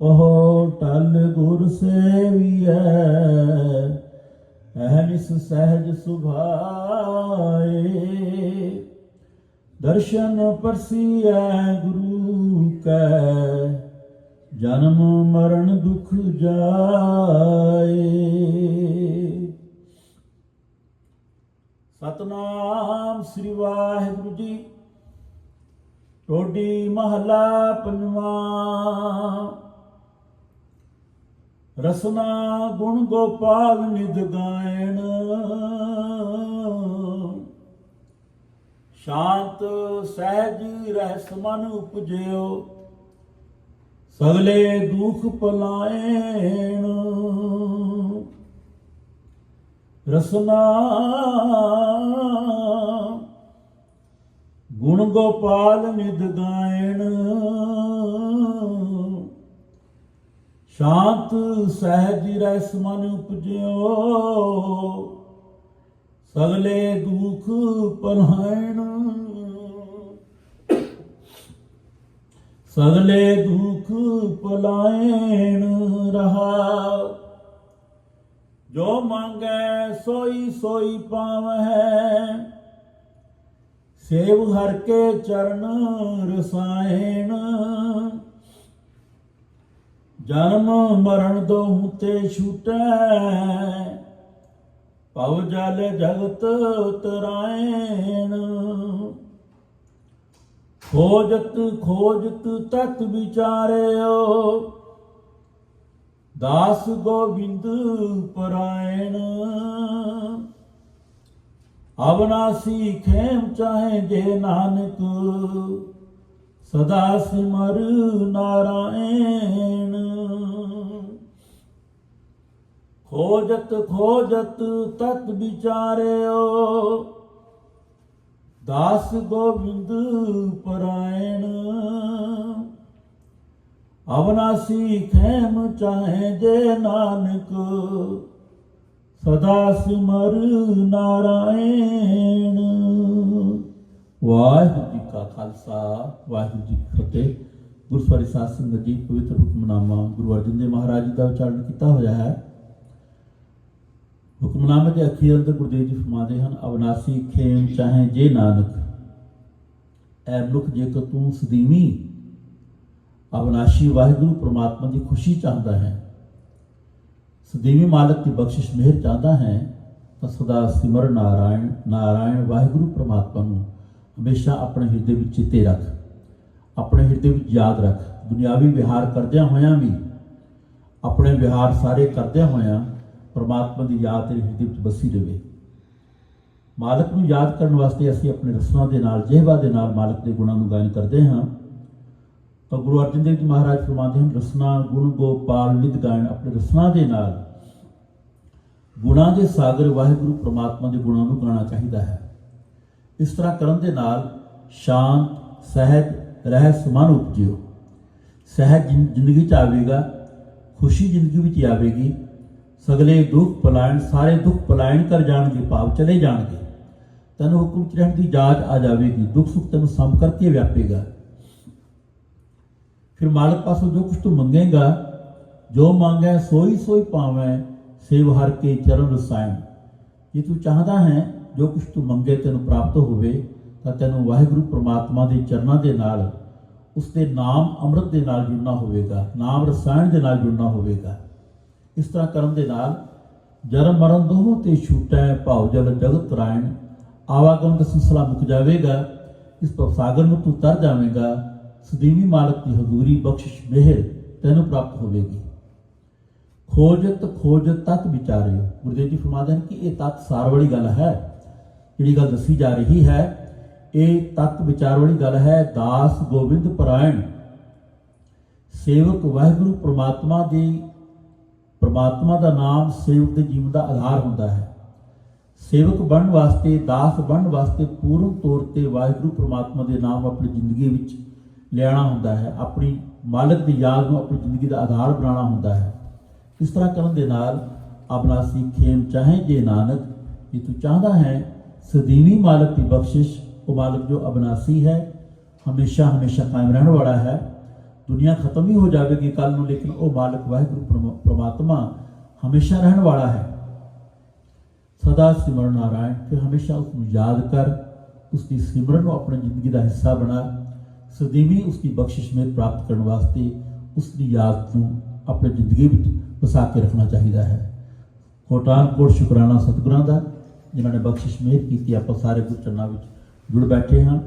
ਉਹ ਟਲ ਗੁਰ ਸੇਵੀਐ ਅਹਨਿਸ ਸਹਿਜ ਸੁਭਾਏ। ਦਰਸ਼ਨ ਪਰਸੀਐ ਗੁਰੂ ਕੈ, ਜਨਮ ਮਰਨ ਦੁਖ ਜਾਏ। ਸਤਨਾਮ ਸ੍ਰੀ ਵਾਹਿਗੁਰੂ ਜੀ, ਟੋਡੀ ਮਹਲਾ ਪੰਜਵਾ। ਰਸਨਾ ਗੁਣ ਗੋਪਾਲ ਨਿਦ ਗਾਇਣ। ਸ਼ਾਂਤ ਸਹਿਜ ਰਹਿਸ ਮਨ ਉਪਜਿਓ, ਸਗਲੇ ਦੁਖ ਪਲਾਇਣ। ਰਸਨਾ ਗੁਣ ਗੋਪਾਲ ਨਿਦ ਗਾਇਣ। ਸ਼ਾਂਤ ਸਹਿਜ ਰਸ ਮਨ ਉਪਜਿਓ। ਸਗਲੇ ਦੁਖ ਪਲਾਇਣ ਸਗਲੇ ਦੁਖ ਪਲਾਇਣ ਰਹਾ। ਜੋ ਮੰਗੈ ਸੋਈ ਸੋਈ ਪਾਵੈ ਸੇਵ ਹਰ ਕੇ ਚਰਨ ਰਸਾਇਣ। ਜਨਮ ਮਰਨ ਦੋਹੁ ਤੇ ਛੁਟੈ। ਭਵ ਜਲ ਜਗਤ ਤਰਾਇਣ ਖੋਜਤ ਖੋਜਤ ਤਤ ਵਿਚਾਰਿਓ। ਦਾਸ ਗੋਬਿੰਦ ਪਰਾਇਣ ਅਬਨਾਸੀ ਖੇਮ ਚਾਹੇ ਜੇ ਨਾਨਕ। ਸਦਾ ਸਿਮਰ ਨਾਰਾਇਣ। ਖੋਜਤ ਖੋਜਤ ਤਤ ਵਿਚਾਰਿਓ, ਦਾਸ ਗੋਬਿੰਦ ਪਰਾਇਣ। ਅਬਨਾਸੀ ਖੇਮ ਚਾਹੇ ਜੇ ਨਾਨਕ, ਸਦਾ ਸਿਮਰ ਨਾਰਾਇਣ। ਵਾਹਿਗੁਰੂ ਖਾਲਸਾ, ਵਾਹਿਗੁਰੂ ਜੀ ਕੀ ਫਤਿਹ। ਗੁਰਸਵਾਰੀ ਸਾਧ ਸੰਗਤ ਜੀ ਪਵਿੱਤਰ ਹੁਕਮਨਾਮਾ ਗੁਰੂ ਅਰਜਨ ਦੇਵ ਮਹਾਰਾਜ ਜੀ ਦਾ ਉਚਾਰਨ ਕੀਤਾ ਹੋਇਆ ਹੈ। ਹੁਕਮਨਾਮੇ ਦੇ ਅਖੀਰ ਅੰਦਰ ਗੁਰਦੇਵ ਜੀ ਫਰਮਾਉਂਦੇ ਹਨ ਅਬਨਾਸੀ ਖੇਮ ਚਾਹੇ ਜੇ ਨਾਨਕ, ਐ ਮਨੁੱਖ ਜੇਕਰ ਤੂੰ ਸਦੀਵੀ ਅਵਨਾਸ਼ੀ ਵਾਹਿਗੁਰੂ ਪ੍ਰਮਾਤਮਾ ਦੀ ਖੁਸ਼ੀ ਚਾਹੁੰਦਾ ਹੈ ਸਦੀਵੀ ਮਾਲਕ ਦੀ ਬਖਸ਼ਿਸ਼ ਮਿਹਰ ਚਾਹੁੰਦਾ ਹੈ, ਤਾਂ ਸਦਾ ਸਿਮਰ ਨਾਰਾਇਣ ਨਾਰਾਇਣ ਵਾਹਿਗੁਰੂ ਪ੍ਰਮਾਤਮਾ ਨੂੰ ਹਮੇਸ਼ਾ ਆਪਣੇ ਹਿਰਦੇ ਵਿੱਚ ਚਿੱਤੇ ਰੱਖ, ਆਪਣੇ ਹਿਰਦੇ ਵਿੱਚ ਯਾਦ ਰੱਖ। ਦੁਨਿਆਵੀ ਵਿਹਾਰ ਕਰਦਿਆਂ ਹੋਇਆਂ ਵੀ, ਆਪਣੇ ਵਿਹਾਰ ਸਾਰੇ ਕਰਦਿਆਂ ਹੋਇਆਂ ਪਰਮਾਤਮਾ ਦੀ ਯਾਦ ਤੇਰੇ ਹਿਰਦੇ ਵਿੱਚ ਬਸੀ ਰਹੇ ਮਾਲਕ ਨੂੰ ਯਾਦ ਕਰਨ ਵਾਸਤੇ ਅਸੀਂ ਆਪਣੇ ਰਸਨਾ ਦੇ ਨਾਲ ਜਿਹਵਾ ਦੇ ਨਾਲ ਮਾਲਕ ਦੇ ਗੁਣਾਂ ਨੂੰ ਗਾਇਨ ਕਰਦੇ ਹਾਂ। ਤਾਂ ਗੁਰੂ ਅਰਜਨ ਦੇਵ ਜੀ ਮਹਾਰਾਜ ਫਰਮਾਉਂਦੇ ਹਨ, ਰਸਨਾ ਗੁਣ ਗੋਪਾਲ ਨਿਤ ਗਾਇਨ ਆਪਣੇ ਰਸਨਾ ਦੇ ਨਾਲ। ਗੁਣਾਂ ਦੇ ਸਾਗਰ ਵਾਹਿਗੁਰੂ ਪ੍ਰਮਾਤਮਾ ਦੇ ਗੁਣਾਂ ਨੂੰ ਗਾਣਾ ਚਾਹੀਦਾ ਹੈ। ਇਸ ਤਰ੍ਹਾਂ ਕਰਨ ਦੇ ਨਾਲ ਸ਼ਾਂਤ, ਸਹਿਜ ਰਹਿ ਸਮਨ ਉਪਜਿਓ। ਸਹਿਜ ਜ਼ਿੰ- ਜ਼ਿੰਦਗੀ ਚ ਆਵੇਗਾ, ਖੁਸ਼ੀ ਜ਼ਿੰਦਗੀ ਵਿੱਚ ਆਵੇਗੀ। ਸਗਲੇ ਦੁੱਖ ਪਲਾਇਣ, ਸਾਰੇ ਦੁੱਖ ਪਲਾਇਣ ਕਰ ਜਾਣਗੇ, ਭਾਵ ਚਲੇ ਜਾਣਗੇ। ਤੈਨੂੰ ਹੁਕਮ ਚ ਰਹਿਣ ਦੀ ਜਾਚ ਆ ਜਾਵੇਗੀ, ਦੁੱਖ ਸੁੱਖ ਤੈਨੂੰ ਸਮ ਕਰਕੇ ਵਿਆਪੇਗਾ। ਫਿਰ ਮਾਲਕ ਪਾਸੋਂ ਜੋ ਕੁਝ ਤੂੰ ਮੰਗੇਗਾ, ਜੋ ਮੰਗੈ ਸੋਈ ਸੋਈ ਪਾਵੇਂ, ਸੇਵ ਹਰ ਕੇ ਚਰਨ ਰਸਾਇਣ। ਜੇ ਤੂੰ ਚਾਹਦਾ ਹੈ ਜੋ ਕੁਝ ਤੂੰ ਮੰਗੇ ਤੈਨੂੰ ਪ੍ਰਾਪਤ ਹੋਵੇ, ਤਾਂ ਤੈਨੂੰ ਵਾਹਿਗੁਰੂ ਪ੍ਰਮਾਤਮਾ ਦੇ ਚਰਨਾਂ ਦੇ ਨਾਲ ਉਸ ਦੇ ਨਾਮ ਅੰਮ੍ਰਿਤ ਦੇ ਨਾਲ ਜੁੜਨਾ ਹੋਵੇਗਾ, ਨਾਮ ਰਸਾਇਣ ਦੇ ਨਾਲ ਜੁੜਨਾ ਹੋਵੇਗਾ। ਇਸ ਤਰ੍ਹਾਂ ਕਰਨ ਦੇ ਨਾਲ ਜਨਮ ਮਰਨ ਦੋਹਾਂ ਤੇ ਛੂਟੈ ਭਾਉ ਜਲ ਜਗਤ ਰਾਇਣ ਆਵਾਗਮ ਦਾ ਸਿਲਸਿਲਾ ਮੁੱਕ ਜਾਵੇਗਾ, ਇਸ ਤੋਂ ਸਾਗਰ ਨੂੰ ਤੂੰ ਤਰ ਜਾਵੇਂਗਾ, ਸਦੀਵੀ ਮਾਲਕ ਦੀ ਹਜ਼ੂਰੀ ਬਖਸ਼ਿਸ਼ ਮਿਹਰ ਤੈਨੂੰ ਪ੍ਰਾਪਤ ਹੋਵੇਗੀ। ਖੋਜਤ ਖੋਜਤ ਤਤ ਵਿਚਾਰਿਓ। ਗੁਰਦੇਵ ਜੀ ਫਰਮਾਦੇ ਹਨ ਕਿ ਇਹ ਤਤ ਸਾਰ ਵਾਲੀ ਗੱਲ ਹੈ। ਜਿਹੜੀ ਗੱਲ ਦੱਸੀ ਜਾ ਰਹੀ ਹੈ, ਇਹ ਤਤ ਵਿਚਾਰ ਵਾਲੀ ਗੱਲ ਹੈ, ਦਾਸ ਗੋਬਿੰਦ ਪਰਾਇਣ। ਸੇਵਕ ਵਾਹਿਗੁਰੂ ਪ੍ਰਮਾਤਮਾ ਦੀ, ਪ੍ਰਮਾਤਮਾ ਦਾ ਨਾਮ ਸੇਵਕ ਦੇ ਜੀਵਨ ਦਾ ਆਧਾਰ ਹੁੰਦਾ ਹੈ। ਸੇਵਕ ਬਣਨ ਵਾਸਤੇ, ਦਾਸ ਬਣਨ ਵਾਸਤੇ ਪੂਰਨ ਤੌਰ ਤੇ ਵਾਹਿਗੁਰੂ ਪ੍ਰਮਾਤਮਾ ਦੇ ਨਾਮ ਆਪਣੀ ਜ਼ਿੰਦਗੀ ਵਿੱਚ ਲਿਆਣਾ ਹੁੰਦਾ ਹੈ। ਆਪਣੀ ਮਾਲਕ ਦੀ ਯਾਦ ਨੂੰ ਆਪਣੀ ਜ਼ਿੰਦਗੀ ਦਾ ਆਧਾਰ ਬਣਾਉਣਾ ਹੁੰਦਾ ਹੈ। ਇਸ ਤਰ੍ਹਾਂ ਕਰਨ ਦੇ ਨਾਲ ਅਬਨਾਸੀ ਖੇਮ ਚਾਹੇ, ਜੇ ਨਾਨਕ, ਜੇ ਤੂੰ ਚਾਹਦਾ ਹੈ ਸਦੀਵੀ ਮਾਲਕ ਦੀ ਬਖਸ਼ਿਸ਼, ਉਹ ਮਾਲਕ ਜੋ ਅਬਨਾਸੀ ਹੈ, ਹਮੇਸ਼ਾ ਹਮੇਸ਼ਾ ਕਾਇਮ ਰਹਿਣ ਵਾਲਾ ਹੈ। ਦੁਨੀਆ ਖਤਮ ਹੀ ਹੋ ਜਾਵੇਗੀ ਕੱਲ ਨੂੰ, ਲੇਕਿਨ ਉਹ ਮਾਲਕ ਵਾਹਿਗੁਰੂ ਪ੍ਰਮ- ਪ੍ਰਮਾਤਮਾ ਹਮੇਸ਼ਾ ਰਹਿਣ ਵਾਲਾ ਹੈ। ਸਦਾ ਸਿਮਰਨ ਨਾਰਾਇਣ ਫਿਰ ਹਮੇਸ਼ਾ ਉਸ ਨੂੰ ਯਾਦ ਕਰ ਉਸ ਦੀ ਸਿਮਰਨ ਨੂੰ ਆਪਣੀ ਜ਼ਿੰਦਗੀ ਦਾ ਹਿੱਸਾ ਬਣਾ। ਸਦੀਵੀ ਉਸ ਦੀ ਬਖਸ਼ਿਸ਼ ਮੇਰ ਪ੍ਰਾਪਤ ਕਰਨ ਵਾਸਤੇ ਉਸ ਦੀ ਯਾਦ ਨੂੰ ਆਪਣੀ ਜ਼ਿੰਦਗੀ ਵਿੱਚ ਵਸਾ ਕੇ ਰੱਖਣਾ ਚਾਹੀਦਾ ਹੈ। ਕੋਟਾਨ ਕੋਟ ਸ਼ੁਕਰਾਨਾ ਸਤਿਗੁਰਾਂ ਦਾ। ਜਿਨ੍ਹਾਂ ਨੇ ਬਖਸ਼ਿਸ਼ ਮਿਹਰ ਕੀਤੀ, ਆਪਾਂ ਸਾਰੇ ਗੁਰੂ ਚਰਨਾਂ ਵਿੱਚ ਜੁੜ ਬੈਠੇ ਹਾਂ।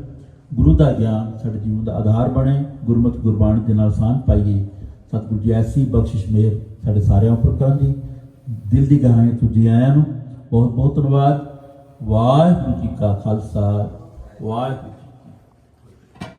ਗੁਰੂ ਦਾ ਗਿਆਨ ਸਾਡੇ ਜੀਵਨ ਦਾ ਆਧਾਰ ਬਣੇ, ਗੁਰਮਤਿ ਗੁਰਬਾਣੀ ਦੇ ਨਾਲ ਸਾਂਝ ਪਾਈਏ। ਸਤਿਗੁਰੂ ਜੀ, ਐਸੀ ਬਖਸ਼ਿਸ਼ ਮਿਹਰ ਸਾਡੇ ਸਾਰਿਆਂ ਉੱਪਰ ਕਰਨ ਦੀ ਦਿਲ ਦੀ ਗਹਿਰਾਈ ਤੋਂ ਜੀ ਆਇਆਂ ਨੂੰ ਬਹੁਤ ਬਹੁਤ ਧੰਨਵਾਦ। ਵਾਹਿਗੁਰੂ ਜੀ ਕਾ ਖਾਲਸਾ, ਵਾਹਿਗੁਰੂ